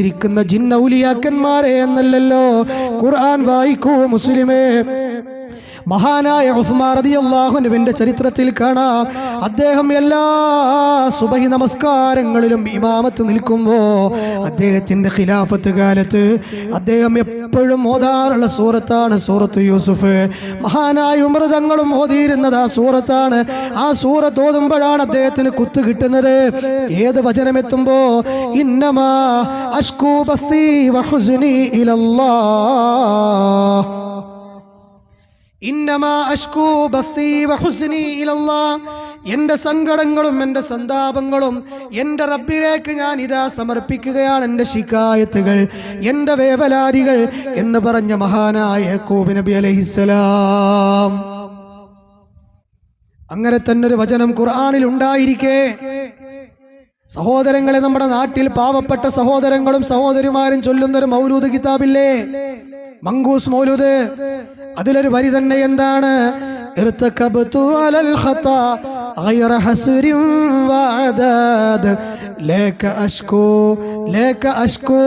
ിരിക്കുന്ന ജിന്നൗലിയാക്കന്മാരെ എന്നല്ലല്ലോ. ഖുർആൻ വായിക്കൂ മുസ്ലിമേ. മഹാനായ ഉസ്മാൻ റളിയല്ലാഹുവിന്റെ ചരിത്രത്തിൽ കാണാം. അദ്ദേഹം എല്ലാ സുബഹി നമസ്കാരങ്ങളിലും ഇമാമത്ത് നിൽക്കുമ്പോൾ അദ്ദേഹത്തിന്റെ ഖിലാഫത്ത് കാലത്ത് അദ്ദേഹം എപ്പോഴും ഓതാറുള്ള സൂറത്താണ് സൂറത്ത് യൂസുഫ്. മഹാനായ ഉമൃതങ്ങളും ഓതിയിരുന്നത് ആ സൂറത്താണ്. ആ സൂറത്ത് ഓതുമ്പോഴാണ് അദ്ദേഹത്തിന് കുത്ത് കിട്ടുന്നത്. ഏത് വചനമെത്തുമ്പോ ഇന്നമാ അഷ്കൂ ബസ്സീ വഹുസ്നി ഇലല്ലാ ഇന്നമാ അഷ്കൂ ഇലല്ലാഹ്. എന്റെ സങ്കടങ്ങളും എന്റെ സന്താപങ്ങളും എന്റെ റബ്ബിലേക്ക് ഞാൻ ഇതാ സമർപ്പിക്കുകയാണ് എന്റെ ശിക്കായത്തുകൾ എന്റെ വേവലാരികൾ എന്ന് പറഞ്ഞ മഹാനായ കോബി നബി അലൈഹിസ്സലാം. അങ്ങനെ തന്നെ ഒരു വചനം ഖുർആാനിൽ ഉണ്ടായിരിക്കേ. സഹോദരങ്ങളെ നമ്മുടെ നാട്ടിൽ പാവപ്പെട്ട സഹോദരങ്ങളും സഹോദരിമാരും ചൊല്ലുന്ന ഒരു മൗലൂദ് കിതാബില്ലേ? മങ്കൂസ് മൗലൂദ് അതിലൊരു വരി തന്നെ എന്താണ് ارتكبت على الخطا غير حسر وعداد لك أشكو لك أشكو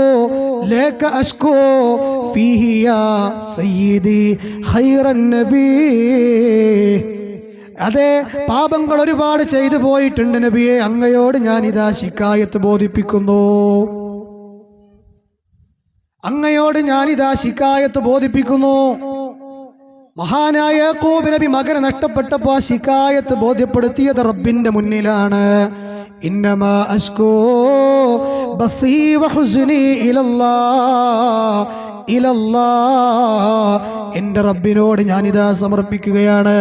لك أشكو فيه يا سيدي خير النبي അതെ പാപങ്ങൾ ഒരുപാട് ചെയ്തു പോയിട്ടുണ്ട് നബിയെ അങ്ങയോട് ഞാൻ ഇതാ ശിക്കായത്ത് ബോധിപ്പിക്കുന്നു അങ്ങയോട് ഞാനിതാ ശിക്കായത്ത് ബോധിപ്പിക്കുന്നു. മഹാനായ യാക്കൂബ് നബി മകനെ നഷ്ടപ്പെട്ടപ്പോ ആ ശിക്കായത്ത് ബോധ്യപ്പെടുത്തിയത് റബ്ബിന്റെ മുന്നിലാണ്. ഇന്നമാ ബസീ എന്റെ റബ്ബിനോട് ഞാനിതാ സമർപ്പിക്കുകയാണ്.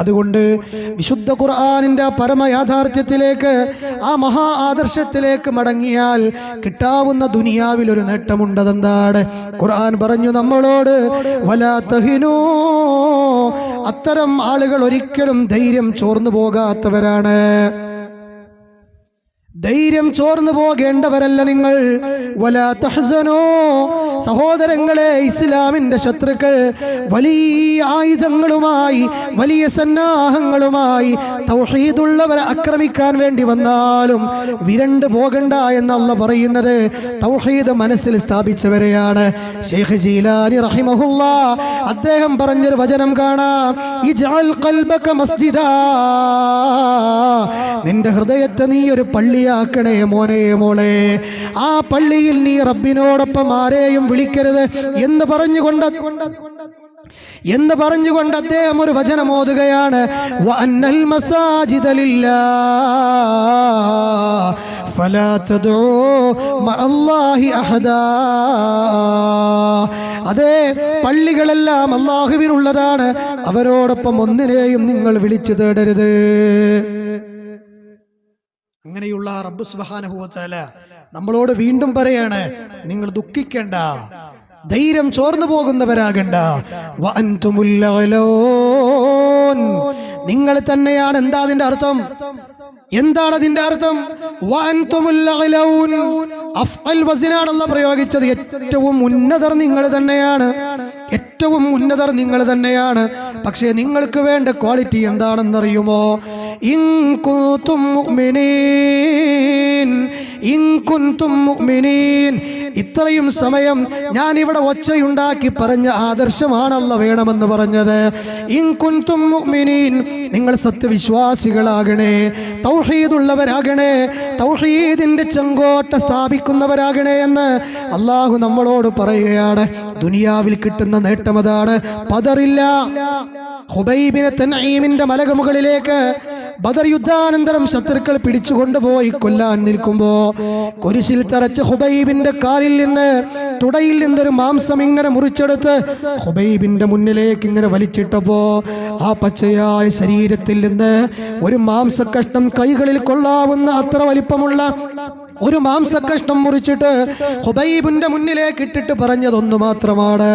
അതുകൊണ്ട് വിശുദ്ധ ഖുർആാനിന്റെ പരമ യാഥാർത്ഥ്യത്തിലേക്ക് ആ മഹാ ആദർശത്തിലേക്ക് മടങ്ങിയാൽ കിട്ടാവുന്ന ദുനിയാവിൽ ഒരു നേട്ടമുണ്ടതെന്താണ്? ഖുർആൻ പറഞ്ഞു നമ്മളോട് വലാ അത്തരം ആളുകൾ ഒരിക്കലും ധൈര്യം ചോർന്നു പോകാത്തവരാണ്. ധൈര്യം ചോർന്നു പോകേണ്ടവരല്ല നിങ്ങൾ. വലാ തഹ്സനോ. സഹോദരങ്ങളെ ഇസ്ലാമിന്റെ ശത്രുക്കൾ വലിയ ആയുധങ്ങളുമായി വലിയ സന്നാഹങ്ങളുമായി തൗഹീദുള്ളവരെ ആക്രമിക്കാൻ വേണ്ടി വന്നാലും വിരണ്ടു പോകണ്ട എന്നല്ല പറയുന്നത് തൗഹീദ് മനസ്സിൽ സ്ഥാപിച്ചവരെയാണ്. ഷെയ്ഖ് ജീലാനി റഹിമഹുല്ല അദ്ദേഹം പറഞ്ഞൊരു വചനം കാണാം. ഇജ്അൽ ഖൽബക മസ്ജിദാ. നിന്റെ ഹൃദയത്തെ നീ ഒരു പള്ളിയാക്കണേ മോനെ മോളെ. ആ പള്ളിയിൽ നീ റബ്ബിനോടൊപ്പം ആരെയും വിളിക്കരുത് എന്ന് പറഞ്ഞുകൊണ്ട് എന്ന് പറഞ്ഞുകൊണ്ട് അദ്ദേഹം ഒരു വചനം ഓതുകയാണ്. അതെ പള്ളികളെല്ലാം അള്ളാഹുവിനുള്ളതാണ് അവരോടൊപ്പം ഒന്നിനെയും നിങ്ങൾ വിളിച്ചു തേടരുത്. അങ്ങനെയുള്ള റബ്ബ് സുബാനഹുവല നമ്മളോട് വീണ്ടും പറയാണ് നിങ്ങൾ ദുഃഖിക്കണ്ട. ധൈര്യം ചോർന്നു പോകുന്നവരാകണ്ട. നിങ്ങൾ തന്നെയാണ് എന്താ അതിന്റെ അർത്ഥം? എന്താണ് അതിന്റെ അർത്ഥം? വസിനാണല്ല പ്രയോഗിച്ചത്. ഏറ്റവും ഉന്നതർ നിങ്ങൾ തന്നെയാണ്. ഏറ്റവും ഉന്നതർ നിങ്ങൾ തന്നെയാണ്. പക്ഷേ നിങ്ങൾക്ക് വേണ്ട ക്വാളിറ്റി എന്താണെന്നറിയുമോ? إن كنتم مؤمنين إن كنتم مؤمنين ഇത്രയും സമയം ഞാൻ ഇവിടെ ഒച്ചയുണ്ടാക്കി പറഞ്ഞ ആദർശമാണല്ല വേണമെന്ന് പറഞ്ഞത്. നിങ്ങൾ സത്യവിശ്വാസികളാകണേ തൗഹീദുള്ളവരാകണേ തൗഹീദിന്റെ ചെങ്കോട്ട സ്ഥാപിക്കുന്നവരാകണേ എന്ന് അള്ളാഹു നമ്മളോട് പറയുകയാണ്. ദുനിയാവിൽ കിട്ടുന്ന നേട്ടം അതാണ്. പതറില്ല ഹുബൈബിനെ തന്നീമിന്റെ മലകമുകളിലേക്ക് ബദർ യുദ്ധാനന്തരം ശത്രുക്കൾ പിടിച്ചുകൊണ്ടുപോയി കൊല്ലാൻ നിൽക്കുമ്പോ കുരിശിൽ തറച്ച് ഹുബൈബിന്റെ കാലിൽ നിന്ന് തുടയിൽ നിന്നൊരു മാംസം ഇങ്ങനെ മുറിച്ചെടുത്ത് ഹുബൈബിന്റെ മുന്നിലേക്ക് ഇങ്ങനെ വലിച്ചിട്ടപ്പോ ആ പച്ചയായ ശരീരത്തിൽ നിന്ന് ഒരു മാംസ കഷ്ണം കൈകളിൽ കൊള്ളാവുന്ന അത്ര വലിപ്പമുള്ള ഒരു മാംസക്കഷ്ണം മുറിച്ചിട്ട് ഹുബൈബിന്റെ മുന്നിലേക്ക് ഇട്ടിട്ട് പറഞ്ഞതൊന്നു മാത്രമാണ്.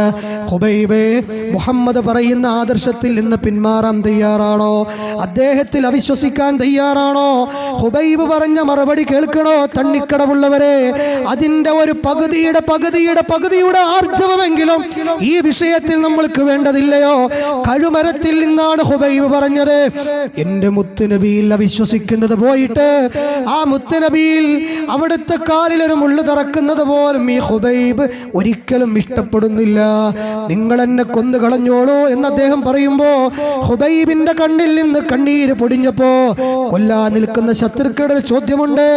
ഹുബൈബേ മുഹമ്മദ് പറയുന്ന ആദർശത്തിൽ നിന്ന് പിന്മാറാൻ തയ്യാറാണോ? അദ്ദേഹത്തിൽ അവിശ്വസിക്കാൻ തയ്യാറാണോ? ഹുബൈബ് പറഞ്ഞ മറുപടി കേൾക്കണോ? തണ്ണിക്കടവുള്ളവരെ അതിന്റെ ഒരു പകുതിയുടെ പകുതിയുടെ പകുതിയുടെ ആർജവമെങ്കിലും ഈ വിഷയത്തിൽ നമ്മൾക്ക് വേണ്ടതില്ലയോ? കഴുമരത്തിൽ നിന്നാണ് ഹുബൈബ് പറഞ്ഞത്. എന്റെ മുത്തുനബിയിൽ അവിശ്വസിക്കുന്നത് പോയിട്ട് ആ മുത്തുനബിയിൽ അവിടുത്തെ കാലിൽ ഒരു മുള്ളു തറക്കുന്നത് പോലും ഈ ഹുബൈബ് ഒരിക്കലും ഇഷ്ടപ്പെടുന്നില്ല. നിങ്ങൾ എന്നെ കൊന്നു കളഞ്ഞോളൂ എന്ന് അദ്ദേഹം പറയുമ്പോ ഹുബൈബിന്റെ കണ്ണിൽ നിന്ന് കണ്ണീര് പൊടിഞ്ഞപ്പോ കൊല്ലാ നിൽക്കുന്ന ശത്രുക്കളുടെ ചോദ്യമുണ്ട്.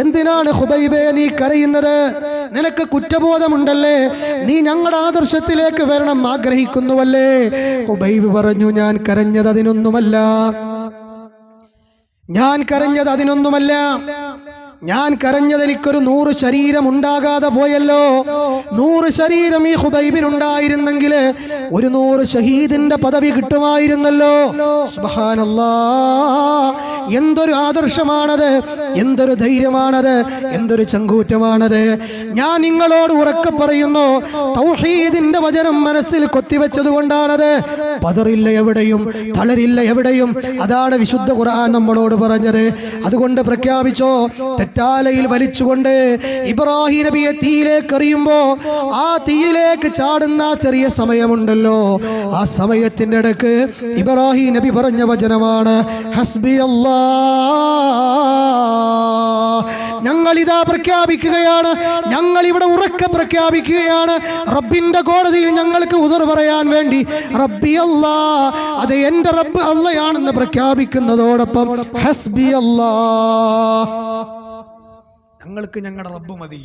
എന്തിനാണ് ഹുബൈബെ നീ കരയുന്നത്? നിനക്ക് കുറ്റബോധമുണ്ടല്ലേ? നീ ഞങ്ങളുടെ ആദർശത്തിലേക്ക് വരണം ആഗ്രഹിക്കുന്നുവല്ലേ? ഹുബൈബ് പറഞ്ഞു ഞാൻ കരഞ്ഞത് അതിനൊന്നുമല്ല. ഞാൻ കരഞ്ഞത് അതിനൊന്നുമല്ല. ഞാൻ കരഞ്ഞത് എനിക്കൊരു നൂറ് ശരീരം ഉണ്ടാകാതെ പോയല്ലോ. നൂറ് ശരീരം ഈ ഹുബൈബിനുണ്ടായിരുന്നെങ്കിൽ ഒരു നൂറ് ഷഹീദിന്റെ പദവി കിട്ടുമായിരുന്നല്ലോ. എന്തൊരു ആദർശമാണത് എന്തൊരു ധൈര്യമാണത് എന്തൊരു ചങ്കൂറ്റമാണത്. ഞാൻ നിങ്ങളോട് ഉറക്കെ പറയുന്നു തൗഹീദിന്റെ വചനം മനസ്സിൽ കൊത്തിവെച്ചത് കൊണ്ടാണത്. പതറില്ല എവിടെയും തളരില്ല എവിടെയും. അതാണ് വിശുദ്ധ ഖുർആൻ നമ്മളോട് പറഞ്ഞത്. അതുകൊണ്ട് പ്രഖ്യാപിച്ചോ തെറ്റാലയിൽ വലിച്ചുകൊണ്ട് ഇബ്രാഹിം നബിയെ തീയിലേക്ക് എറിയുമ്പോ ആ തീയിലേക്ക് ചാടുന്ന ചെറിയ സമയമുണ്ടല്ലോ. ആ സമയത്തിന്റെ ഇടയ്ക്ക് ഇബ്രാഹിം നബി പറഞ്ഞ വചനമാണ് ഹസ്ബി അല്ലാ ഞങ്ങൾ ഇതാ പ്രഖ്യാപിക്കുകയാണ് ഞങ്ങൾ ഇവിടെ ഉറക്കെ പ്രഖ്യാപിക്കുകയാണ്. റബ്ബിന്റെ കോടതിയിൽ ഞങ്ങൾക്ക് ഉതർ പറയാൻ വേണ്ടി റബ്ബി അല്ലാ അത് എന്റെ റബ്ബ് അല്ലയാണെന്ന് പ്രഖ്യാപിക്കുന്നതോടൊപ്പം ഹസ്ബി അല്ലാ ഞങ്ങൾക്ക് ഞങ്ങളുടെ റബ്ബ് മതി.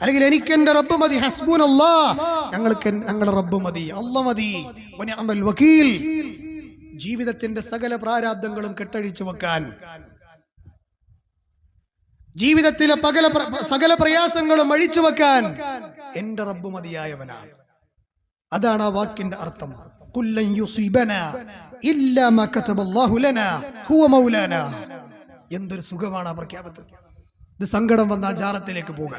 അല്ലെങ്കിൽ എനിക്ക് എന്റെ റബ്ബ് മതി ഹസ്ബൂൻ അല്ലാ ഞങ്ങൾക്ക് ഞങ്ങളുടെ റബ്ബ് മതി. അല്ല മതി. വക്കീൽ ജീവിതത്തിന്റെ സകല പ്രാരാബ്ദങ്ങളും കെട്ടഴിച്ചു വെക്കാൻ. ജീവിതത്തിലെ പകല സകല പ്രയാസങ്ങളും അഴിച്ചു വെക്കാൻ എന്റെ റബ്ബ് മതിയായവനാണ്. അതാണ് ആ വാക്കിന്റെ അർത്ഥം. എന്തൊരു സുഖമാണ് ആ പ്രഖ്യാപനത്തിൽ. ഇത് സങ്കടം വന്ന ജാറത്തിലേക്ക് പോവുക.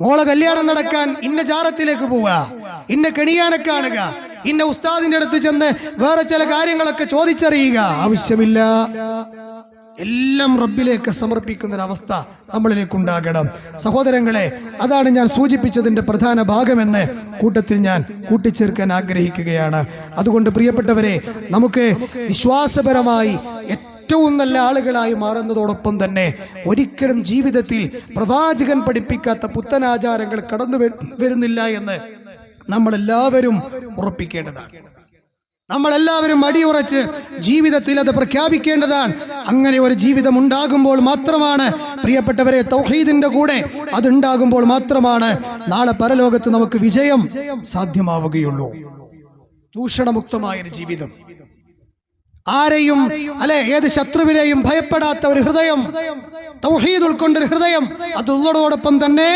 മോളെ കല്യാണം നടക്കാൻ ഇന്ന ജാറത്തിലേക്ക് പോവുക. ഇന്ന കെണിയാനെ കാണുക. ഇന്ന ഉസ്താദിന്റെ അടുത്ത് ചെന്ന് വേറെ ചില കാര്യങ്ങളൊക്കെ ചോദിച്ചറിയുക. ആവശ്യമില്ല. എല്ലാം റബ്ബിലേക്ക് സമർപ്പിക്കുന്ന ഒരവസ്ഥ നമ്മളിലേക്ക് ഉണ്ടാകണം സഹോദരങ്ങളെ അതാണ് ഞാൻ സൂചിപ്പിച്ചതിന്റെ പ്രധാന ഭാഗമെന്ന് കൂട്ടത്തിൽ ഞാൻ കൂട്ടിച്ചേർക്കാൻ ആഗ്രഹിക്കുകയാണ്. അതുകൊണ്ട് പ്രിയപ്പെട്ടവരെ നമുക്ക് വിശ്വാസപരമായി ഏറ്റവും നല്ല ആളുകളായി മാറുന്നതോടൊപ്പം തന്നെ ഒരിക്കലും ജീവിതത്തിൽ പ്രവാചകൻ പഠിപ്പിക്കാത്ത പുത്തനാചാരങ്ങൾ കടന്നു വരുന്നില്ല എന്ന് നമ്മളെല്ലാവരും ഉറപ്പിക്കേണ്ടതാണ്. നമ്മളെല്ലാവരും അടിയുറച്ച് ജീവിതത്തിൽ അത് പ്രഖ്യാപിക്കേണ്ടതാണ്. അങ്ങനെ ഒരു ജീവിതം ഉണ്ടാകുമ്പോൾ മാത്രമാണ് പ്രിയപ്പെട്ടവരെ തൗഹീദിന്റെ കൂടെ അതുണ്ടാകുമ്പോൾ മാത്രമാണ് നാളെ പരലോകത്ത് നമുക്ക് വിജയം സാധ്യമാവുകയുള്ളൂ. ചൂഷണമുക്തമായൊരു ജീവിതം. ആരെയും അല്ലെ ഏത് ശത്രുവിനെയും ഭയപ്പെടാത്ത ഒരു ഹൃദയം തൗഹീദ് ഉൾക്കൊണ്ടൊരു ഹൃദയം അതുള്ളതോടൊപ്പം തന്നെ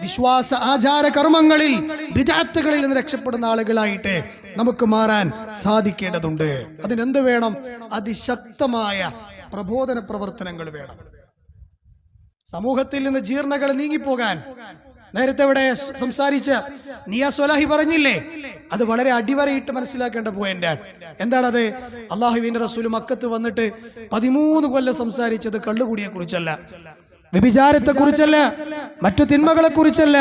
വിശ്വാസ ആചാര കർമ്മങ്ങളിൽ വിദാത്തുകളിൽ നിന്ന് രക്ഷപ്പെടുന്ന ആളുകളായിട്ട് നമുക്ക് മാറാൻ സാധിക്കേണ്ടതുണ്ട്. അതിനെന്ത് വേണം? അതിശക്തമായ പ്രബോധന പ്രവർത്തനങ്ങൾ വേണം. സമൂഹത്തിൽ നിന്ന് ജീർണകൾ നീങ്ങിപ്പോകാൻ നേരത്തെ ഇവിടെ സംസാരിച്ച നിയ സ്വലാഹി പറഞ്ഞില്ലേ? അത് വളരെ അടിവരയിട്ട് മനസ്സിലാക്കേണ്ട പോയിന്റാണ് എന്താണത്? അള്ളാഹുവിന്റെ റസൂൽ മക്കത്ത് വന്നിട്ട് പതിമൂന്ന് കൊല്ലം സംസാരിച്ചത് കള്ളുകൂടിയെ കുറിച്ചല്ല വ്യഭിചാരത്തെ കുറിച്ചല്ല മറ്റു തിന്മകളെ കുറിച്ചല്ല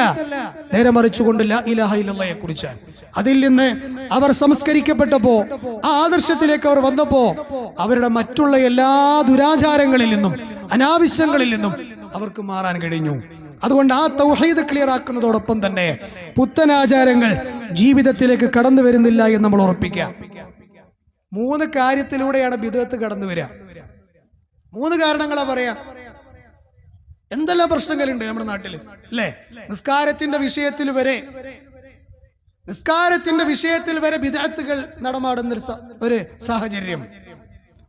നേരെ മറിച്ചുകൊണ്ട് ലാ ഇലാഹ ഇല്ലല്ലയെ കുറിച്ചാണ്. അതിൽ നിന്ന് അവർ സംസ്കരിക്കപ്പെട്ടപ്പോ ആ ആദർശത്തിലേക്ക് അവർ വന്നപ്പോ അവരുടെ മറ്റുള്ള എല്ലാ ദുരാചാരങ്ങളിൽ നിന്നും അനാവശ്യങ്ങളിൽ നിന്നും അവർക്ക് മാറാൻ കഴിഞ്ഞു. അതുകൊണ്ട് ആ തൗഹീദ് ക്ലിയർ ആക്കുന്നതോടൊപ്പം തന്നെ പുത്തൻ ആചാരങ്ങൾ ജീവിതത്തിലേക്ക് കടന്നു വരുന്നില്ല എന്ന് നമ്മൾ ഉറപ്പിക്കുക. മൂന്ന് കാര്യത്തിലൂടെയാണ് ബിദത്ത് കടന്നു വരിക. മൂന്ന് കാരണങ്ങളാ പറയാ. എന്തെല്ലാം പ്രശ്നങ്ങളുണ്ട് നമ്മുടെ നാട്ടിൽ അല്ലേ? നിസ്കാരത്തിന്റെ വിഷയത്തിൽ വരെ നിസ്കാരത്തിന്റെ വിഷയത്തിൽ വരെ വിദഗ്ധകൾ നടമാടുന്ന ഒരു സാഹചര്യം.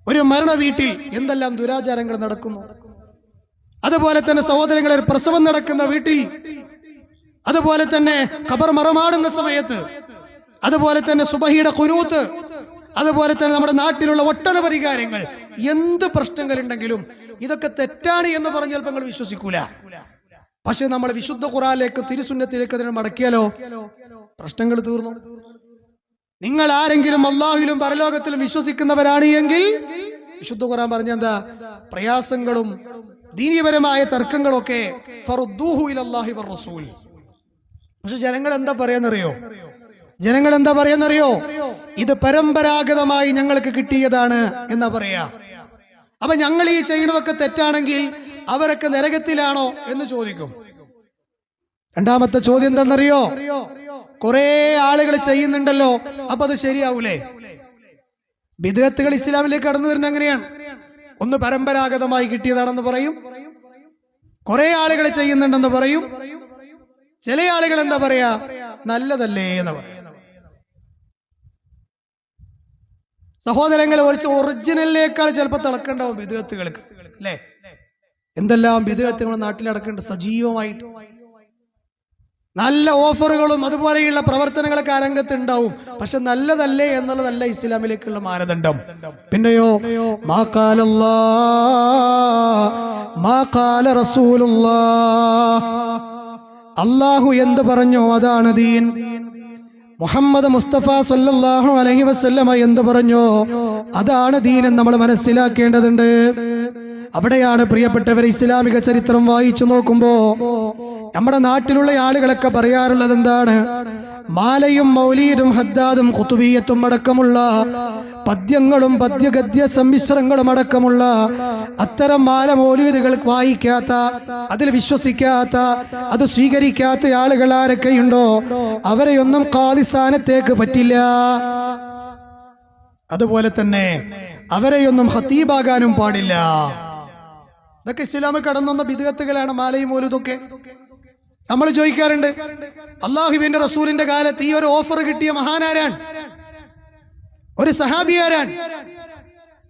ഒരു മരണ വീട്ടിൽ എന്തെല്ലാം ദുരാചാരങ്ങൾ നടക്കുന്നു? അതുപോലെ തന്നെ സഹോദരങ്ങളെ പ്രസവം നടക്കുന്ന വീട്ടിൽ അതുപോലെ തന്നെ ഖബർ മറമാടുന്ന സമയത്ത് അതുപോലെ തന്നെ സുബഹിയുടെ കുനൂത്ത് അതുപോലെ തന്നെ നമ്മുടെ നാട്ടിലുള്ള ഒട്ടനവധി കാര്യങ്ങൾ എന്ത് പ്രശ്നങ്ങളുണ്ടെങ്കിലും ഇതൊക്കെ തെറ്റാണ് എന്ന് പറഞ്ഞാൽ നിങ്ങൾ വിശ്വസിക്കൂല. പക്ഷെ നമ്മൾ വിശുദ്ധ ഖുറാനിലേക്ക് തിരുസുന്നത്തിലേക്ക് അതിനെ മടക്കിയാലോ? പ്രശ്നങ്ങൾ തീർന്നു. നിങ്ങൾ ആരെങ്കിലും അള്ളാഹുലും പരലോകത്തിലും വിശ്വസിക്കുന്നവരാണ് എങ്കിൽ വിശുദ്ധ ഖുറാൻ പറഞ്ഞ എന്താ? പ്രയാസങ്ങളും ദീനീയപരമായ തർക്കങ്ങളൊക്കെ റസൂൽ. പക്ഷെ ജനങ്ങൾ എന്താ പറയാന്നറിയോ? ജനങ്ങൾ എന്താ പറയാന്നറിയോ? ഇത് പരമ്പരാഗതമായി ഞങ്ങൾക്ക് കിട്ടിയതാണ് എന്നാ പറയാ. അപ്പൊ ഞങ്ങൾ ഈ ചെയ്യുന്നതൊക്കെ തെറ്റാണെങ്കിൽ അവരൊക്കെ നരകത്തിലാണോ എന്ന് ചോദിക്കും. രണ്ടാമത്തെ ചോദ്യം എന്താണെന്നറിയോ കുറെ ആളുകൾ ചെയ്യുന്നുണ്ടല്ലോ അപ്പൊ അത് ശരിയാവൂലേ? വിദേഹത്തുകൾ ഇസ്ലാമിലേക്ക് കടന്നു വരുന്ന എങ്ങനെയാണ്? ഒന്ന് പരമ്പരാഗതമായി കിട്ടിയതാണെന്ന് പറയും. കുറെ ആളുകൾ ചെയ്യുന്നുണ്ടെന്ന് പറയും. ചില ആളുകൾ എന്താ പറയാ നല്ലതല്ലേ എന്ന് പറയും. സഹോദരങ്ങൾ കുറച്ച് ഒറിജിനലിനേക്കാൾ ചിലപ്പോൾ തിളക്കണ്ടാവും വിദേഹത്തുകൾക്ക് അല്ലേ? എന്തെല്ലാം വിദേഹത്തുകൾ നാട്ടിൽ നടക്കുന്നുണ്ട് സജീവമായിട്ട്. നല്ല ഓഫറുകളും അതുപോലെയുള്ള പ്രവർത്തനങ്ങളൊക്കെ ആ രംഗത്ത് ഉണ്ടാവും പക്ഷെ നല്ലതല്ലേ എന്നുള്ളതല്ല ഇസ്ലാമിലേക്കുള്ള മാനദണ്ഡം. പിന്നെയോ. അള്ളാഹു എന്ത് പറഞ്ഞോ അതാണ് ദീൻ. മുഹമ്മദ് മുസ്തഫ സല്ലല്ലാഹു അലഹി വസല്ലമ എന്ത് പറഞ്ഞോ അതാണ് ദീൻ എന്ന് നമ്മൾ മനസ്സിലാക്കേണ്ടതുണ്ട്. അവിടെയാണ് പ്രിയപ്പെട്ടവർ ഇസ്ലാമിക ചരിത്രം വായിച്ചു നോക്കുമ്പോ നമ്മുടെ നാട്ടിലുള്ള ആളുകളൊക്കെ പറയാറുള്ളത് എന്താണ്? മാലയും മൗലീദും ഹദ്ദാദും കുത്തുബീയത്തും അടക്കമുള്ള പദ്യങ്ങളും പദ്യഗദ്യ സമ്മിശ്രങ്ങളും അടക്കമുള്ള അത്തരം മാല മൗലീദുകൾ വായിക്കാത്ത അതിൽ വിശ്വസിക്കാത്ത അത് സ്വീകരിക്കാത്ത ആളുകൾ ആരൊക്കെയുണ്ടോ? അവരെയൊന്നും കാതിസ്ഥാനത്തേക്ക് പറ്റില്ല. അതുപോലെ തന്നെ അവരെയൊന്നും ഹത്തീബാകാനും പാടില്ല. ഇതൊക്കെ ഇസ്ലാമിൽ കടന്നുവന്ന ബിദുഗത്തുകളാണ് മാലയും മോലുതൊക്കെ നമ്മൾ ചോദിക്കാറുണ്ട് അള്ളാഹുവിന്റെ റസൂലിന്റെ കാലത്ത് ഈ ഒരു ഓഫർ കിട്ടിയ മഹാനാരാൻ ഒരു സഹാബിയാരാൻ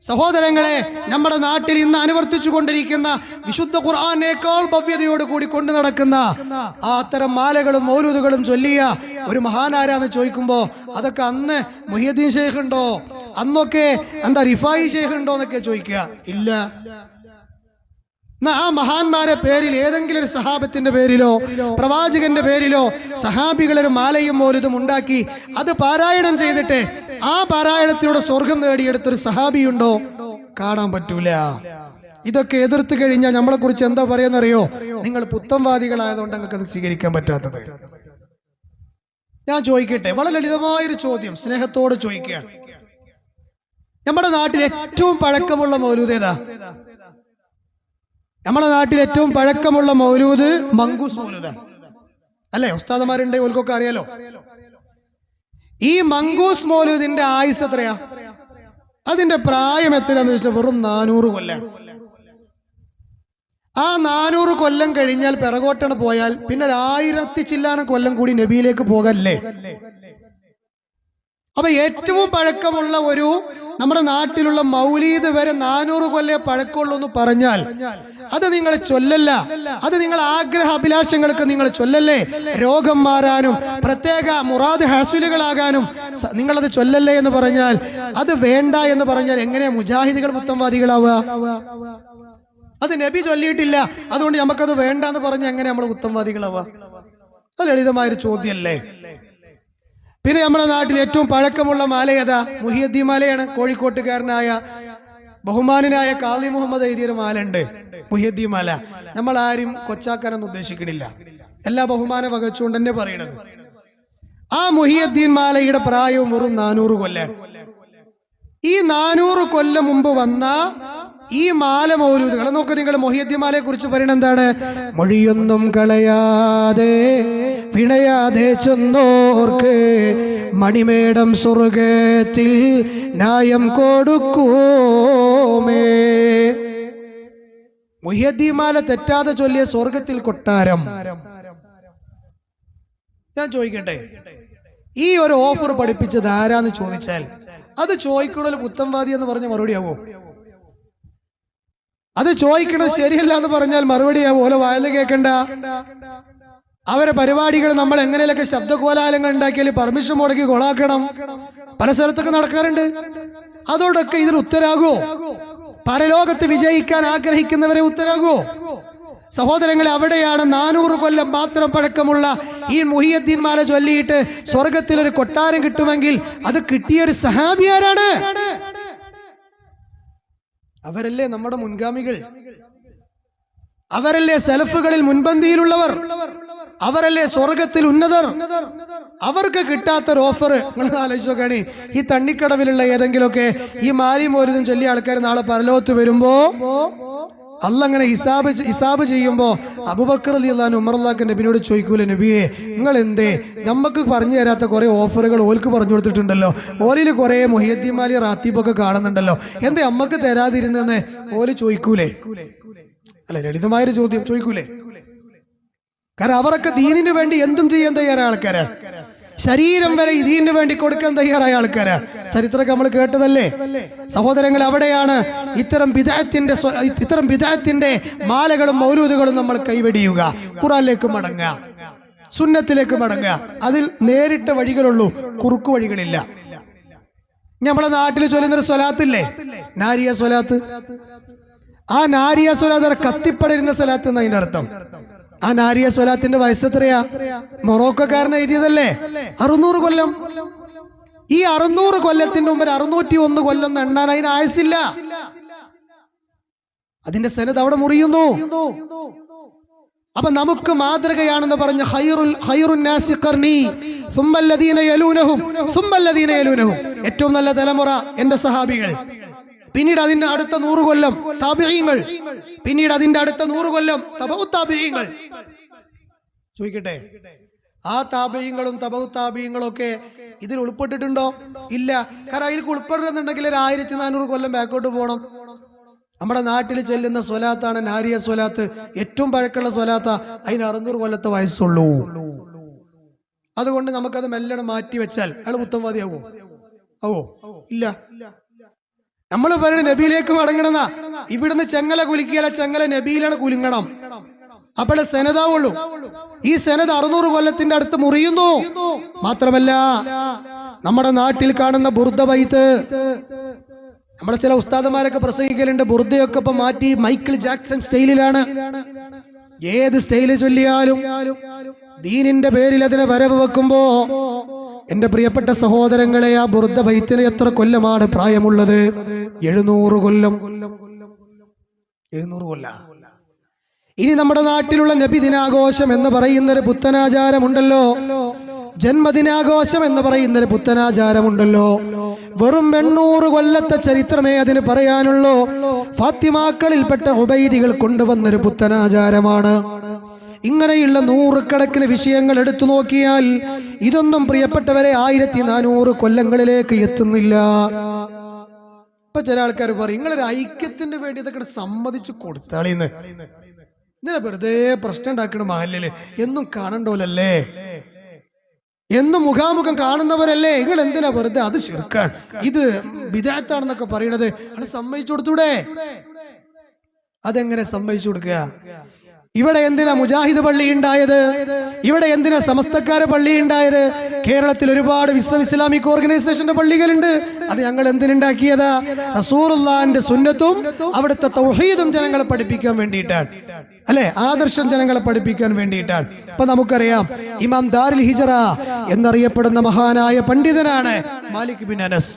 സഹോദരങ്ങളെ നമ്മുടെ നാട്ടിൽ ഇന്ന് അനുവർത്തിച്ചു കൊണ്ടിരിക്കുന്ന വിശുദ്ധ ഖുർആാനേക്കാൾ ഭവ്യതയോട് കൂടി കൊണ്ടു നടക്കുന്ന ആ അത്തരം മാലകളും മൗലൂദുകളും ചൊല്ലിയ ഒരു മഹാനാരാന്ന് ചോദിക്കുമ്പോൾ അതൊക്കെ അന്ന് മുഹിയദ്ദീൻ ഷെയ്ഖ് ഉണ്ടോ? അന്നൊക്കെ എന്താ റിഫായി ഷെയ്ഖ് ഉണ്ടോ എന്നൊക്കെ ചോദിക്കുക. ഇല്ല. ആ മഹാന്മാരെ പേരിൽ ഏതെങ്കിലും ഒരു സഹാബത്തിന്റെ പേരിലോ പ്രവാചകന്റെ പേരിലോ സഹാബികളൊരു മാലയും മോരുതും ഉണ്ടാക്കി അത് പാരായണം ചെയ്തിട്ട് ആ പാരായണത്തിലൂടെ സ്വർഗം നേടിയെടുത്തൊരു സഹാബിയുണ്ടോ? കാണാൻ പറ്റൂല. ഇതൊക്കെ എതിർത്ത് കഴിഞ്ഞാൽ നമ്മളെ കുറിച്ച് എന്താ പറയുന്നറിയോ? നിങ്ങൾ പുത്തംവാദികളായതുകൊണ്ട് നിങ്ങൾക്ക് അത് സ്വീകരിക്കാൻ പറ്റാത്തത്. ഞാൻ ചോദിക്കട്ടെ വളരെ ലളിതമായൊരു ചോദ്യം സ്നേഹത്തോട് ചോദിക്കുകയാണ്. നമ്മുടെ നാട്ടിൽ ഏറ്റവും പഴക്കമുള്ള ഏതാ? നമ്മുടെ നാട്ടിൽ ഏറ്റവും പഴക്കമുള്ള മൗലൂദ് മങ്കൂസ് മൗലൂദാണ്. അല്ലേ? ഉസ്താദന്മാരുണ്ട് ഓൽക്കൊക്കെ അറിയാലോ. ഈ മങ്കൂസ് മൗലൂദിന്റെ ആയുസ് എത്രയാ? അതിന്റെ പ്രായം എത്രയാന്ന് ചോദിച്ചാൽ വെറും നാനൂറ് കൊല്ലം. ആ നാനൂറ് കൊല്ലം കഴിഞ്ഞാൽ പിറകോട്ടണ പോയാൽ പിന്നെ ഒരു ചില്ലാന ചില്ലാനം കൊല്ലം കൂടി നബിയിലേക്ക് പോകല്ലേ? അപ്പൊ ഏറ്റവും പഴക്കമുള്ള ഒരു നമ്മുടെ നാട്ടിലുള്ള മൗലീദ് വരെ നാനൂറ് കൊല്ലേ പഴക്കമുള്ളൂ എന്ന് പറഞ്ഞാൽ അത് നിങ്ങൾ ചൊല്ലല്ല. അത് നിങ്ങൾ ആഗ്രഹ അഭിലാഷങ്ങൾക്ക് നിങ്ങൾ ചൊല്ലല്ലേ? രോഗം മാറാനും പ്രത്യേക മുറാദ് ഹാസുലുകളാകാനും നിങ്ങളത് ചൊല്ലല്ലേ എന്ന് പറഞ്ഞാൽ അത് വേണ്ട എന്ന് പറഞ്ഞാൽ എങ്ങനെ മുജാഹിദികൾ ഉത്തമവാദികളാവുക? അത് നബി ചൊല്ലിയിട്ടില്ല. അതുകൊണ്ട് നമുക്കത് വേണ്ട എന്ന് പറഞ്ഞാൽ എങ്ങനെ നമ്മൾ ഉത്തമവാദികളാവുക? അത് ലളിതമായൊരു ചോദ്യമല്ലേ? പിന്നെ നമ്മുടെ നാട്ടിൽ ഏറ്റവും പഴക്കമുള്ള മാല ഏതാ? മുഹിയദ്ദീൻ മാലയാണ്. കോഴിക്കോട്ടുകാരനായ ബഹുമാനനായ കാളി മുഹമ്മദ് എഴുതിയൊരു മാല ഉണ്ട് മുഹിയദ്ദീൻ മാല. നമ്മൾ ആരും കൊച്ചാക്കാനൊന്നും ഉദ്ദേശിക്കുന്നില്ല എല്ലാ ബഹുമാനം വകച്ചുകൊണ്ട് തന്നെ പറയണത്. ആ മുഹിയദ്ദീൻ മാലയുടെ പ്രായവും വെറും നാനൂറ് കൊല്ലം ഈ നാനൂറ് കൊല്ലം മുമ്പ് വന്ന ഈ മാല മൗലൂദുകൾ നോക്ക് നിങ്ങൾ മൊഹിയദ്യമാലയെ കുറിച്ച് പറയണ എന്താണ്? മൊഴിയൊന്നും കളയാതെ പിണയാതെ ചെന്നോർക്ക് മണിമേടം സ്വർഗത്തിൽ ന്യായം കൊടുക്കൂമേ. മൊഹിയദ്യമാല മാല തെറ്റാതെ ചൊല്ലിയ സ്വർഗത്തിൽ കൊട്ടാരം. ഞാൻ ചോദിക്കട്ടെ ഈ ഒരു ഓഫർ പഠിപ്പിച്ചത് ആരാന്ന് ചോദിച്ചാൽ അത് ചോദിക്കണല്ലോ പുത്തംവാദി എന്ന് പറഞ്ഞ മറുപടിയാവോ അത് ചോദിക്കണം ശരിയല്ല എന്ന് പറഞ്ഞാൽ മറുപടി ആ പോലെ വായന കേൾക്കണ്ട അവരെ പരിപാടികൾ നമ്മൾ എങ്ങനെയൊക്കെ ശബ്ദകോലാലങ്ങൾ ഉണ്ടാക്കിയാൽ പെർമിഷൻ മുടക്കി കൊളാക്കണം. പല സ്ഥലത്തൊക്കെ നടക്കാറുണ്ട്. അതോടൊക്കെ ഇതിന് ഉത്തരാകുമോ പരലോകത്ത് വിജയിക്കാൻ ആഗ്രഹിക്കുന്നവരെ ഉത്തരാകുമോ സഹോദരങ്ങളെ അവിടെയാണ് നാനൂറ് കൊല്ലം മാത്രം പഴക്കമുള്ള ഈ മുഹിയദ്ദീൻമാരെ ചൊല്ലിയിട്ട് സ്വർഗത്തിലൊരു കൊട്ടാരം കിട്ടുമെങ്കിൽ അത് കിട്ടിയ ഒരു സഹാബിയാരാണ്. അവരല്ലേ നമ്മുടെ മുൻഗാമികൾ? അവരല്ലേ സെലഫുകളിൽ മുൻപന്തിയിലുള്ളവർ? അവരല്ലേ സ്വർഗത്തിൽ ഉന്നതർ? അവർക്ക് കിട്ടാത്ത ഒരു ഓഫർ നിങ്ങൾ ആലോചിച്ച് നോക്കുകയാണ് ഈ തണ്ണിക്കടവിലുള്ള ഏതെങ്കിലുമൊക്കെ ഈ മാരി മോരുതും ചൊല്ലിയ ആൾക്കാർ നാളെ പരലോകത്ത് വരുമ്പോ അല്ല അങ്ങനെ ഹിസാബ് ഹിസാബ് ചെയ്യുമ്പോൾ അബുബക്കർ അലി അള്ളഹാൻ ഉമർലാക്ക് നബിനോട് ചോദിക്കൂല നബിയെ നിങ്ങൾ എന്തേ നമുക്ക് പറഞ്ഞു തരാത്ത കുറേ ഓഫറുകൾ ഓൽക്ക് പറഞ്ഞു കൊടുത്തിട്ടുണ്ടല്ലോ. ഓലിൽ കുറേ മൊഹിയദ്ദീമാലി റാത്തീബൊക്കെ കാണുന്നുണ്ടല്ലോ. എന്തേ അമ്മയ്ക്ക് തരാതിരുന്നെന്ന് ഓൽ ചോദിക്കൂലേ? അല്ല ലളിതമായൊരു ചോദ്യം ചോദിക്കൂലേ? കാരണം അവരൊക്കെ ദീനിന് വേണ്ടി എന്തും ചെയ്യാൻ തയ്യാറായ ആൾക്കാരാണ്. ശരീരം വരെ ഇതിന് വേണ്ടി കൊടുക്കാൻ തയ്യാറായ ആൾക്കാര്. ചരിത്രമൊക്കെ നമ്മൾ കേട്ടതല്ലേ? സഹോദരങ്ങൾ അവിടെയാണ്. ഇത്തരം വിദായത്തിന്റെ ഇത്തരം വിദായത്തിന്റെ മാലകളും മൗരൂദുകളും നമ്മൾ കൈവെടിയുക. ഖുറാനിലേക്ക് മടങ്ങുക. സുന്നത്തിലേക്ക് മടങ്ങുക. അതിൽ നേരിട്ട വഴികളുള്ളൂ. കുറുക്കു വഴികളില്ല. നമ്മളെ നാട്ടിൽ ചൊല്ലുന്നൊരു സ്വലാത്തില്ലേ? നാരിയ സ്വലാത്ത്. ആ നാരിയ സ്വലാത്ത് കത്തിപ്പടരുന്ന സ്വലാത്ത് എന്നതിന്റെ അർത്ഥം? ആ നാരിയ സ്വലാത്തിന്റെ വയസ്സ് എത്രയാ? മൊറോക്കോക്കാരൻ എഴുതിയതല്ലേ? അറുന്നൂറ് കൊല്ലം. ഈ അറുന്നൂറ് കൊല്ലത്തിന്റെ മുമ്പ് അറുന്നൂറ്റി ഒന്ന് കൊല്ലം എണ്ണാൻ അതിന് ആയസില്ല അതിന്റെ സെനത് അവിടെ മുറിയുന്നു. അപ്പൊ നമുക്ക് മാതൃകയാണെന്ന് പറഞ്ഞ ഹൈറുൽ. ഏറ്റവും നല്ല തലമുറ എന്റെ സഹാബികൾ. പിന്നീട് അതിന്റെ അടുത്ത നൂറ് കൊല്ലം താപിഴയങ്ങൾ പിന്നീട് അതിന്റെ അടുത്ത നൂറ് കൊല്ലം തപൗ താപിഴയങ്ങൾ ചോദിക്കട്ടെ? ആ താപയങ്ങളും തപൗത്താപിയങ്ങളും താപയങ്ങളും ഒക്കെ ഇതിൽ ഉൾപ്പെട്ടിട്ടുണ്ടോ? ഇല്ല. കാരണം അതിൽ ഉൾപ്പെടുന്നുണ്ടെങ്കിൽ ഒരു ആയിരത്തി നാനൂറ് കൊല്ലം ബാക്കോട്ട് പോകണം നമ്മുടെ നാട്ടിൽ ചെല്ലുന്ന സ്വലാത്താണ് നാരിയ സ്വലാത്ത്. ഏറ്റവും പഴക്കമുള്ള സ്വലാത്ത. അതിന് അറുന്നൂറ് കൊല്ലത്തെ വയസ്സുള്ളൂ. അതുകൊണ്ട് നമുക്കത് മെല്ലണം മാറ്റി വെച്ചാൽ അയാൾ ഉത്തമവാദിയാവോ ആവോ? ഇല്ല. നമ്മൾ പറയുന്നത് നബിയിലേക്ക് മടങ്ങണമെന്ന. ഇവിടുന്ന് ചെങ്ങല കുലിക്കുകയല്ല ചെങ്ങല നബിയിലാണ് കുലുങ്ങണം. അപ്പോൾ സെനതാവുള്ളൂ ഈ സെനത് അറുന്നൂറ് കൊല്ലത്തിന്റെ അടുത്ത് മുറിയുന്നു. മാത്രമല്ല നമ്മുടെ നാട്ടിൽ കാണുന്ന ബുർദ ബൈത്ത്. നമ്മുടെ ചില ഉസ്താദന്മാരൊക്കെ പ്രസംഗിക്കലുണ്ട്. ബുർദയൊക്കെ ഇപ്പൊ മാറ്റി മൈക്കിൾ ജാക്സൺ സ്റ്റൈലിലാണ്. ഏത് സ്റ്റൈൽ ചൊല്ലിയാലും ദീനിന്റെ പേരിൽ അതിനെ വരവ് വെക്കുമ്പോ എന്റെ പ്രിയപ്പെട്ട സഹോദരങ്ങളെ ആ ബുർദ ബൈത്തിന് എത്ര കൊല്ലമാണ് പ്രായമുള്ളത്? എഴുന്നൂറ് കൊല്ലം. എഴുന്നൂറ് കൊല്ല? ഇനി നമ്മുടെ നാട്ടിലുള്ള നബി ദിനാഘോഷം എന്ന് പറയുന്ന ഒരു പുത്തനാചാരമുണ്ടല്ലോ. ജന്മദിനാഘോഷം എന്ന് പറയുന്ന ഒരു പുത്തനാചാരമുണ്ടല്ലോ. വെറും എണ്ണൂറ് കൊല്ലത്തെ ചരിത്രമേ അതിന് പറയാനുള്ളൂ. ഫാത്തിമാക്കളിൽപ്പെട്ട ഉബൈദികൾ കൊണ്ടുവന്നൊരു പുത്തനാചാരമാണ്. ഇങ്ങനെയുള്ള നൂറുകണക്കിന് വിഷയങ്ങൾ എടുത്തു നോക്കിയാൽ ഇതൊന്നും പ്രിയപ്പെട്ടവരെ ആയിരത്തി നാനൂറ് കൊല്ലങ്ങളിലേക്ക് എത്തുന്നില്ല. ഇപ്പൊ ചില ആൾക്കാർ പറയും നിങ്ങളൊരു ഐക്യത്തിന് വേണ്ടി ഇതൊക്കെ സമ്മതിച്ചു കൊടുത്താളിന്ന്. ഇന്നലെ വെറുതെ പ്രശ്നം ഉണ്ടാക്കണ മഹലിൽ എന്നും കാണണ്ടോലല്ലേ? എന്നും മുഖാമുഖം കാണുന്നവരല്ലേ? നിങ്ങൾ എന്തിനാ വെറുതെ അത് ശിർക്കാൻ ഇത് വിദാത്താണെന്നൊക്കെ പറയണത്. അത് സമ്മതിച്ചു കൊടുത്തൂടെ? അതെങ്ങനെ സമ്മതിച്ചു കൊടുക്കുക? ഇവിടെ എന്തിനാ മുജാഹിദ് പള്ളി ഉണ്ടായത്? ഇവിടെ എന്തിനാ സമസ്തക്കാര പള്ളി ഉണ്ടായത്? കേരളത്തിൽ ഒരുപാട് വിശ്വ ഇസ്ലാമിക് ഓർഗനൈസേഷന്റെ പള്ളികളുണ്ട്. അത് ഞങ്ങൾ എന്തിനുണ്ടാക്കിയതാ? റസൂറുല്ലാന്റെ സുന്നത്തും അവിടുത്തെ തൗഹീദും ജനങ്ങളെ പഠിപ്പിക്കാൻ വേണ്ടിയിട്ടാണ്. അല്ലെ? ആദർശം ജനങ്ങളെ പഠിപ്പിക്കാൻ വേണ്ടിയിട്ടാണ്. ഇപ്പൊ നമുക്കറിയാം ഇമാം ദാരിൽ ഹിജറ എന്നറിയപ്പെടുന്ന മഹാനായ പണ്ഡിതനാണ് മാലിക് ബിൻ അനസ്.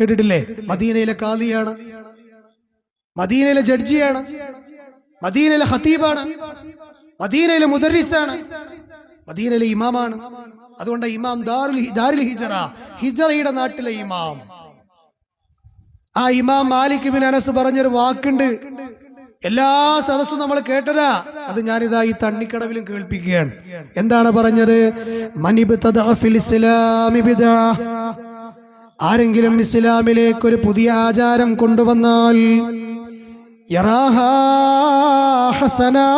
കേട്ടിട്ടില്ലേ? മദീനയിലെ കാലിയാണ് മദീനയിലെ ജഡ്ജിയാണ്. മദീനയിലെ ഹത്തീബാണ് മദീനയിലെ മുദറിസാണ് മദീനയിലെ ഇമാമാണ്. അതുകൊണ്ട് ഇമാം ദാറുൽ ദാരുൽ ഹിജറ ഹിജറയുടെ നാട്ടിലെ ഇമാം. ആ ഇമാം മാലിക് ബിൻ അനസ് പറഞ്ഞൊരു വാക്കുണ്ട്. എല്ലാ സദസ്സും നമ്മൾ കേട്ടതാ. അത് ഞാനിതാ ഈ തണ്ണിക്കടവിലും കേൾപ്പിക്കുകയാണ്. എന്താണ് പറഞ്ഞത്. ആരെങ്കിലും ഇസ്ലാമിലേക്ക് ഒരു പുതിയ ആചാരം കൊണ്ടുവന്നാൽ ഹസനാ.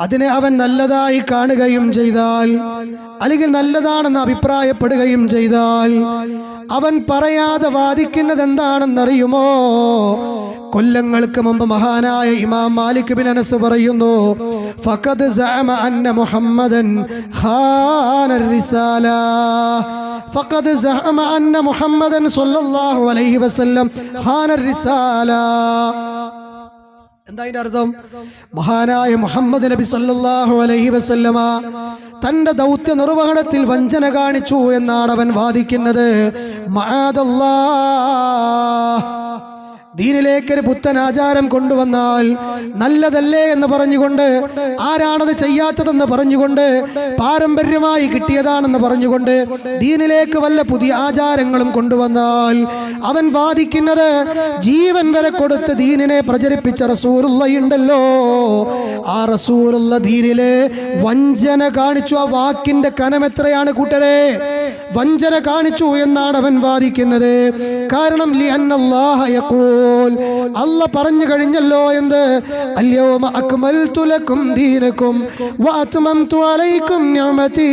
അതിനെ അവൻ നല്ലതായി കാണുകയും ചെയ്താൽ അല്ലെങ്കിൽ നല്ലതാണെന്ന് അഭിപ്രായപ്പെടുകയും ചെയ്താൽ അവൻ പറയാതെ വാദിക്കുന്നത് എന്താണെന്നറിയുമോ? കൊല്ലങ്ങൾക്ക് മുമ്പ് മഹാനായ ഇമാം മാലിക് ബിൻ അനസ് പറയുന്നു ഫഖദ് സഅമ അന്ന മുഹമ്മദൻ ഖാന റിസാല. ഫഖദ് സഅമ അന്ന മുഹമ്മദൻ സല്ലല്ലാഹു അലൈഹി വസല്ലം ഖാന റിസാല. എന്താ അതിന്റെ അർത്ഥം മഹാനായ മുഹമ്മദ് നബി സല്ലാഹു അലൈഹി വസല്ലമ തന്റെ ദൗത്യ നിർവഹണത്തിൽ വഞ്ചന കാണിച്ചു എന്നാണ് അവൻ വാദിക്കുന്നത് മഅദല്ലാഹ്. ദീനിലേക്ക് ഒരു പുത്തൻ ആചാരം കൊണ്ടുവന്നാൽ നല്ലതല്ലേ എന്ന് പറഞ്ഞുകൊണ്ട് ആരാണത് ചെയ്യാത്തതെന്ന് പറഞ്ഞുകൊണ്ട് പാരമ്പര്യമായി കിട്ടിയതാണെന്ന് പറഞ്ഞുകൊണ്ട് ദീനിലേക്ക് വല്ല പുതിയ ആചാരങ്ങളും കൊണ്ടുവന്നാൽ അവൻ വാദിക്കുന്നത് ജീവൻ വരെ കൊടുത്ത് ദീനിനെ പ്രചരിപ്പിച്ച റസൂറുള്ളയുണ്ടല്ലോ ആ റസൂറുള്ള ദീനിലെ വഞ്ചന കാണിച്ചു. ആ വാക്കിന്റെ കനം എത്രയാണ് കൂട്ടരെ? വഞ്ചന കാണിച്ചു എന്നാണ് അവൻ വാദിക്കുന്നത്. കാരണം അല്ല പറഞ്ഞു കഴിഞ്ഞല്ലോ എന്ത്? അല്യൗമ അക്മൽതു ലക്കും ദീനക്കും വഅത്മംതു അലൈക്കും നിഅമതി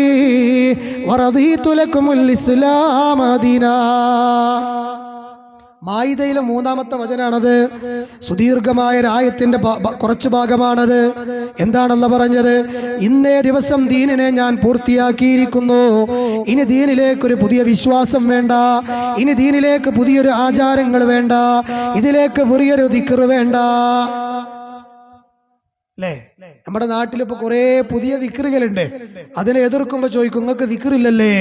വറദീതു ലക്കുമുൽ ഇസ്ലാമ ദീനാ. മായിതയിലെ മൂന്നാമത്തെ വചനാണത്. സുദീർഘമായ രായത്തിന്റെ കുറച്ചു ഭാഗമാണത്. എന്താണല്ല പറഞ്ഞത്? ഇന്നേ ദിവസം ദീനിനെ ഞാൻ പൂർത്തിയാക്കിയിരിക്കുന്നു. ഇനി ദീനിലേക്ക് ഒരു പുതിയ വിശ്വാസം വേണ്ട. ഇനി ദീനിലേക്ക് പുതിയൊരു ആചാരങ്ങൾ വേണ്ട. ഇതിലേക്ക് പുതിയൊരു ദിക്കറ് വേണ്ട. അല്ലേ? നമ്മുടെ നാട്ടിലിപ്പോ കുറെ പുതിയ ദിക്കറുകളുണ്ട് അതിനെ എതിർക്കുമ്പോ ചോദിക്കും നിങ്ങൾക്ക് ദിക്കറില്ലല്ലേ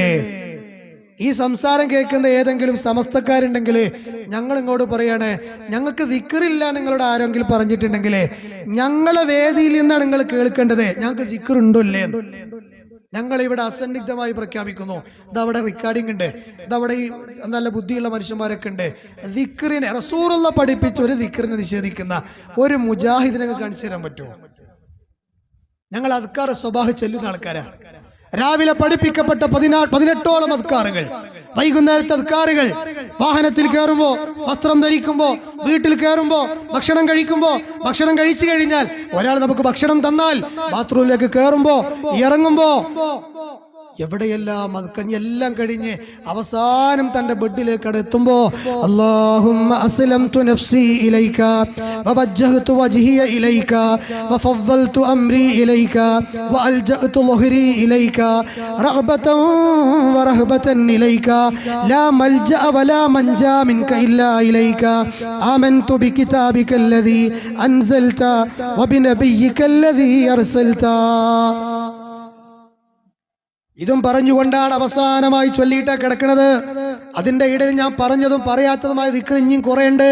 ഈ സംസാരം കേൾക്കുന്ന ഏതെങ്കിലും സമസ്തക്കാരുണ്ടെങ്കിലേ ഞങ്ങൾ ഇങ്ങോട്ട് പറയണേ ഞങ്ങൾക്ക് ദിക്കറില്ല നിങ്ങളുടെ ആരെങ്കിലും പറഞ്ഞിട്ടുണ്ടെങ്കിൽ ഞങ്ങളെ വേദിയിൽ നിന്നാണ് നിങ്ങൾ കേൾക്കേണ്ടത്. ഞങ്ങൾക്ക് ദിക്കറുണ്ടോ ഇല്ലേ ഞങ്ങൾ ഇവിടെ അസന്നിഗ്ധമായി പ്രഖ്യാപിക്കുന്നു. ഇതവിടെ റെക്കോർഡിംഗ് ഉണ്ട്. ഇതവിടെ ഈ നല്ല ബുദ്ധിയുള്ള മനുഷ്യന്മാരൊക്കെ ഉണ്ട്. ദിക്കറിനെ റസൂറുള്ള പഠിപ്പിച്ച ഒരു ദിക്കറിനെ നിഷേധിക്കുന്ന ഒരു മുജാഹിദിനൊക്കെ കാണിച്ചു തരാൻ പറ്റുമോ? ഞങ്ങൾ അദ്ക്കാർ സ്വഭാവ ചെല്ലുന്ന ആൾക്കാരാ. രാവിലെ പഠിപ്പിക്കപ്പെട്ട പതിനാ പതിനെട്ടോളം അധികാരങ്ങൾ വൈകുന്നേരത്തെ അധികാരികൾ വാഹനത്തിൽ കയറുമ്പോ വസ്ത്രം ധരിക്കുമ്പോ വീട്ടിൽ കയറുമ്പോ ഭക്ഷണം കഴിക്കുമ്പോ ഭക്ഷണം കഴിച്ചു കഴിഞ്ഞാൽ ഒരാൾ നമുക്ക് ഭക്ഷണം തന്നാൽ ബാത്റൂമിലേക്ക് കയറുമ്പോ ഇറങ്ങുമ്പോ എവിടെയെല്ലാം അത് കഴിഞ്ഞ് എല്ലാം കഴിഞ്ഞ് അവസാനം തന്റെ ബെഡിലേക്ക് എത്തുമ്പോൾ അള്ളാഹുമ്മ അസ്ലംതു ഇലൈക വജ്ഹിയ ഇലൈക ഇലൈക ഇലൈക ഇലൈക ലാ വലാ മൻജാ ഇല്ലാ ഇലൈക അൻസൽത അർസൽത. ഇതും പറഞ്ഞുകൊണ്ടാണ് അവസാനമായി ചൊല്ലിയിട്ട് കിടക്കുന്നത്. അതിന്റെ ഇടയിൽ ഞാൻ പറഞ്ഞതും പറയാത്തതുമായ വിക്രിഞ്ഞും കുറയുണ്ട്.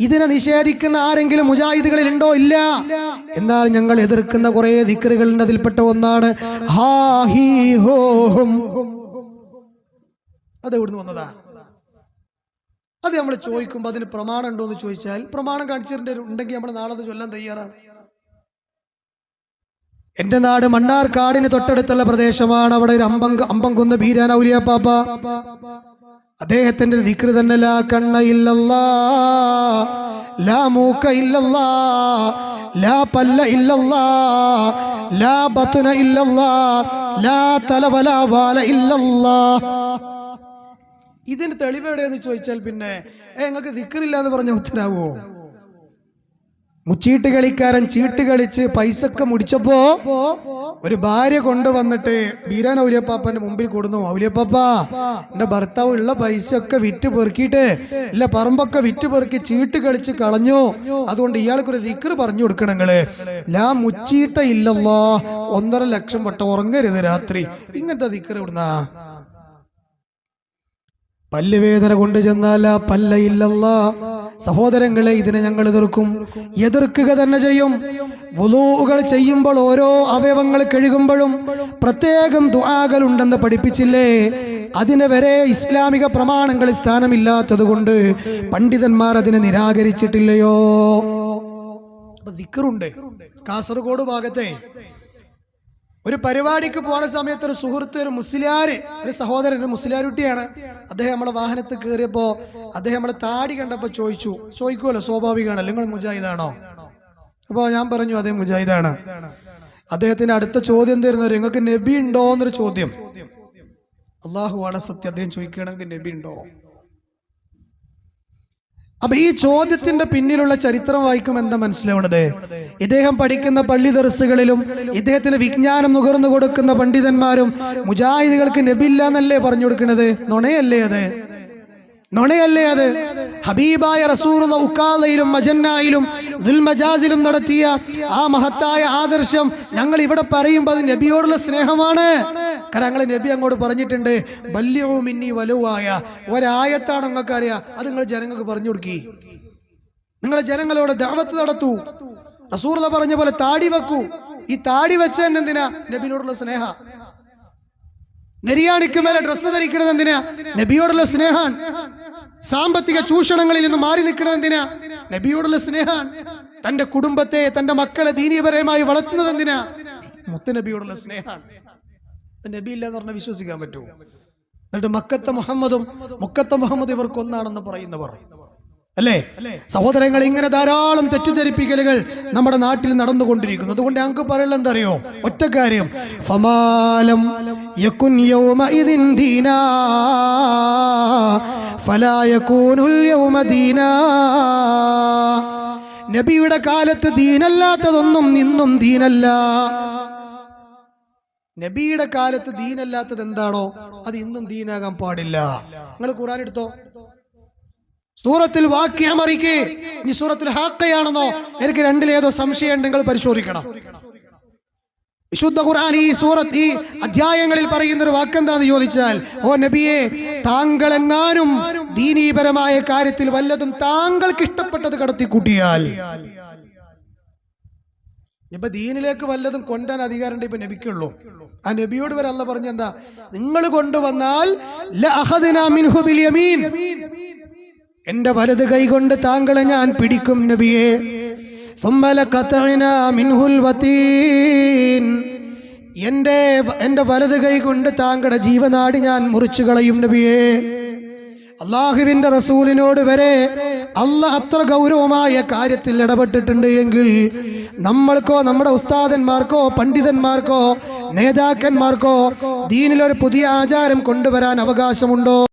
ഇതിനെ നിഷേധിക്കുന്ന ആരെങ്കിലും മുജാഹിദുകളിൽ ഉണ്ടോ? ഇല്ല. എന്നാൽ ഞങ്ങൾ എതിർക്കുന്ന കുറെ ദിക്കറുകളുണ്ട് അതിൽപ്പെട്ട ഒന്നാണ് ഹാ ഹീ. അത് എവിടുന്ന് വന്നതാ? അത് നമ്മൾ ചോദിക്കുമ്പോൾ അതിന് പ്രമാണം ഉണ്ടോ എന്ന് ചോദിച്ചാൽ പ്രമാണം കാണിച്ചിട്ടുണ്ട് ഉണ്ടെങ്കിൽ നമ്മൾ നാളെ ചൊല്ലാൻ തയ്യാറാണ്. എന്റെ നാട് മണ്ണാർക്കാടിന് തൊട്ടടുത്തുള്ള പ്രദേശമാണ്. അവിടെ ഒരു അമ്പം അമ്പംകുന്ന് ബീരാൻ ഔലിയാപ്പാപ്പ. അദ്ദേഹത്തിന്റെ ദിക്ര തന്നെ ലാ കണ്ണ ഇല്ലല്ലാ ലാ മൂക്ക ഇല്ലല്ലാ ലാ പല്ല ഇല്ലല്ലാ ലാ ബത്തുന ഇല്ലല്ലാ ലാ തലവല വാല ഇല്ലല്ലാ. ഇതിന് തെളിവ് എവിടെയെന്ന് ചോദിച്ചാൽ പിന്നെ നിങ്ങൾക്ക് ദിക്കറില്ല എന്ന് പറഞ്ഞ ഉത്തരാവോ? മുച്ചീട്ട് കളിക്കാരൻ ചീട്ട് കളിച്ച് പൈസക്ക് മുടിച്ചപ്പോ ഒരു ഭാര്യ കൊണ്ടുവന്നിട്ട് ബീരാൻ ഔലിയപ്പാപ്പന്റെ മുമ്പിൽ കൊടുന്നു. ഔലിയപ്പാപ്പ എന്റെ ഭർത്താവ് ഉള്ള പൈസ ഒക്കെ വിറ്റ് പെറുക്കിയിട്ട് ഇല്ല പറമ്പൊക്കെ വിറ്റ് പെറുക്കി ചീട്ട് കളിച്ച് കളഞ്ഞു. അതുകൊണ്ട് ഇയാൾക്കൊരു ദിക്കറ് പറഞ്ഞു കൊടുക്കണം നിങ്ങൾ. ലാ മുച്ചീട്ട ഇല്ലല്ലോ. ഒന്നര ലക്ഷം വട്ടം ഉറങ്ങരുത് രാത്രി. ഇങ്ങനത്തെ ദിക്കറ് ഇവിടുന്നാ? പല്ലുവേദന കൊണ്ട് ചെന്നാൽ പല്ല ഇല്ലല്ല. സഹോദരങ്ങളെ ഇതിനെ ഞങ്ങൾ എതിർക്കും. എതിർക്കുക തന്നെ ചെയ്യും. വുലൂകൾ ചെയ്യുമ്പോൾ ഓരോ അവയവങ്ങൾ കഴുകുമ്പോഴും പ്രത്യേകം ദുആകൾ ഉണ്ടെന്ന് പഠിപ്പിച്ചില്ലേ? അതിനെ വരെ ഇസ്ലാമിക പ്രമാണങ്ങളിൽ സ്ഥാനമില്ലാത്തത് കൊണ്ട് പണ്ഡിതന്മാർ അതിനെ നിരാകരിച്ചിട്ടില്ലയോ? ദിക്കറുണ്ട് കാസർഗോഡ് ഭാഗത്തെ ഒരു പരിപാടിക്ക് പോണ സമയത്ത് ഒരു സുഹൃത്ത് ഒരു മുസ്ലിയാര് ഒരു സഹോദരൻ ഒരു മുസ്ലിയാരുട്ടിയാണ്. അദ്ദേഹം നമ്മളെ വാഹനത്തിൽ കയറിയപ്പോ അദ്ദേഹം നമ്മളെ താടി കണ്ടപ്പോൾ ചോദിച്ചു. ചോദിക്കുമല്ലോ സ്വാഭാവികമാണല്ലോ. നിങ്ങൾ മുജാഹിദാണോ? അപ്പോൾ ഞാൻ പറഞ്ഞു അതേ മുജാഹിദാണ്. അദ്ദേഹത്തിന്റെ അടുത്ത ചോദ്യം തരുന്നത് നിങ്ങൾക്ക് നബി ഉണ്ടോ? എന്നൊരു ചോദ്യം. അള്ളാഹു ആണ് സത്യം. അദ്ദേഹം ചോദിക്കുകയാണെങ്കിൽ നബി ഉണ്ടോ? അപ്പൊ ഈ ചോദ്യത്തിന്റെ പിന്നിലുള്ള ചരിത്രം വായിക്കും എന്താ മനസ്സിലാവുന്നത് ഇദ്ദേഹം പഠിക്കുന്ന പള്ളി ദർസുകളിലും ഇദ്ദേഹത്തിന് വിജ്ഞാനം നുകർന്നു കൊടുക്കുന്ന പണ്ഡിതന്മാരും മുജാഹിദികൾക്ക് നബില്ല എന്നല്ലേ പറഞ്ഞു കൊടുക്കുന്നത് നുണയല്ലേ അത്? നുണയല്ലേ അത്? ഹബീബായ റസൂറുള്ള ഉക്കാലയിലും മജന്നായിലും ദുൽമജാസിലും നടത്തിയ ആ മഹത്തായ ആദർശം ഞങ്ങൾ ഇവിടെ പറയുമ്പോൾ അത് നബിയോടുള്ള സ്നേഹമാണ്. കാരണം ഞങ്ങൾ നബി അങ്ങോട്ട് പറഞ്ഞിട്ടുണ്ട് വല്യവും ഇനി വലുവായ. ഒരായത്താണ് നിങ്ങൾക്ക് അറിയാം അത് നിങ്ങൾ ജനങ്ങൾക്ക് പറഞ്ഞു കൊടുക്കി. നിങ്ങളെ ജനങ്ങളോട് ദഅവത്ത് നടത്തൂ. റസൂറുള്ള പറഞ്ഞ പോലെ താടി വെക്കൂ. ഈ താടി വെച്ച എന്തിനാ? നബിനോടുള്ള സ്നേഹ. നെരിയാണിക്ക് മേലെ ഡ്രസ്സ് ധരിക്കുന്നത് എന്തിനാ? നബിയോടുള്ള സ്നേഹാൻ സാമ്പത്തിക ചൂഷണങ്ങളിൽ നിന്ന് മാറി നിൽക്കുന്നത് എന്തിനാ? നബിയോടുള്ള സ്നേഹാൻ തന്റെ കുടുംബത്തെ തന്റെ മക്കളെ ദീനീപരമായി വളർത്തുന്നത് എന്തിനാ? മുത്തനബിയോടുള്ള സ്നേഹാൻ നബി ഇല്ല എന്ന് പറഞ്ഞാൽ വിശ്വസിക്കാൻ പറ്റുമോ? എന്നിട്ട് മക്കത്ത മുഹമ്മദും മുക്കത്തെ മുഹമ്മദ് ഇവർക്കൊന്നാണെന്ന് പറയുന്നവർ. അല്ലേ? സഹോദരങ്ങൾ ഇങ്ങനെ ധാരാളം തെറ്റിദ്ധരിപ്പിക്കലുകൾ നമ്മുടെ നാട്ടിൽ നടന്നുകൊണ്ടിരിക്കുന്നു. അതുകൊണ്ട് ഞങ്ങൾക്ക് പറയുള്ള എന്തറിയോ? ഒറ്റ കാര്യം. ഫമാലം ദീനാ. ദീനാ. നബിയുടെ കാലത്ത് ദീനല്ലാത്തതൊന്നും നിന്നും ദീനല്ല. നബിയുടെ കാലത്ത് ദീനല്ലാത്തത് എന്താണോ? അത് ഇന്നും ദീനാകാൻ പാടില്ല. നിങ്ങൾ ഖുറാൻ എടുത്തോ? സൂറത്തിൽ വാക്യം അറിയിക്കേ. ഈ സൂറത്തിൽ ഹാക്കയാണെന്നോ എനിക്ക് രണ്ടിലേതോ സംശയം ഉണ്ടെങ്കിൽ പരിശോധിക്കണം. വിശുദ്ധ ഖുർആൻ ഈ സൂറത്ത് ഈ അധ്യായങ്ങളിൽ പറയുന്ന ഒരു വാക്കെന്താന്ന് ചോദിച്ചാൽ ഓ നബിയെ താങ്കൾ എങ്ങാനും ദീനീപരമായ കാര്യത്തിൽ വല്ലതും താങ്കൾക്ക് ഇഷ്ടപ്പെട്ടത് കടത്തിക്കൂട്ടിയാൽ. ഇപ്പൊ ദീനിലേക്ക് വല്ലതും കൊണ്ടാൻ അധികാരം ഇപ്പൊ നബിക്കുള്ളൂ. ആ നബിയോട് വരെ അല്ല പറഞ്ഞെന്താ? നിങ്ങൾ കൊണ്ടുവന്നാൽ എന്റെ വലത് കൈകൊണ്ട് താങ്കളെ ഞാൻ പിടിക്കും നബിയെ. എന്റെ എന്റെ വലത് കൈ കൊണ്ട് താങ്കളുടെ ജീവനാടി ഞാൻ മുറിച്ചു കളയും നബിയേ. അള്ളാഹുവിന്റെ റസൂലിനോട് വരെ അല്ല അത്ര ഗൗരവമായ കാര്യത്തിൽ ഇടപെട്ടിട്ടുണ്ട് എങ്കിൽ നമ്മൾക്കോ നമ്മുടെ ഉസ്താദന്മാർക്കോ പണ്ഡിതന്മാർക്കോ നേതാക്കന്മാർക്കോ ദീനിലൊരു പുതിയ ആചാരം കൊണ്ടുവരാൻ അവകാശമുണ്ടോ?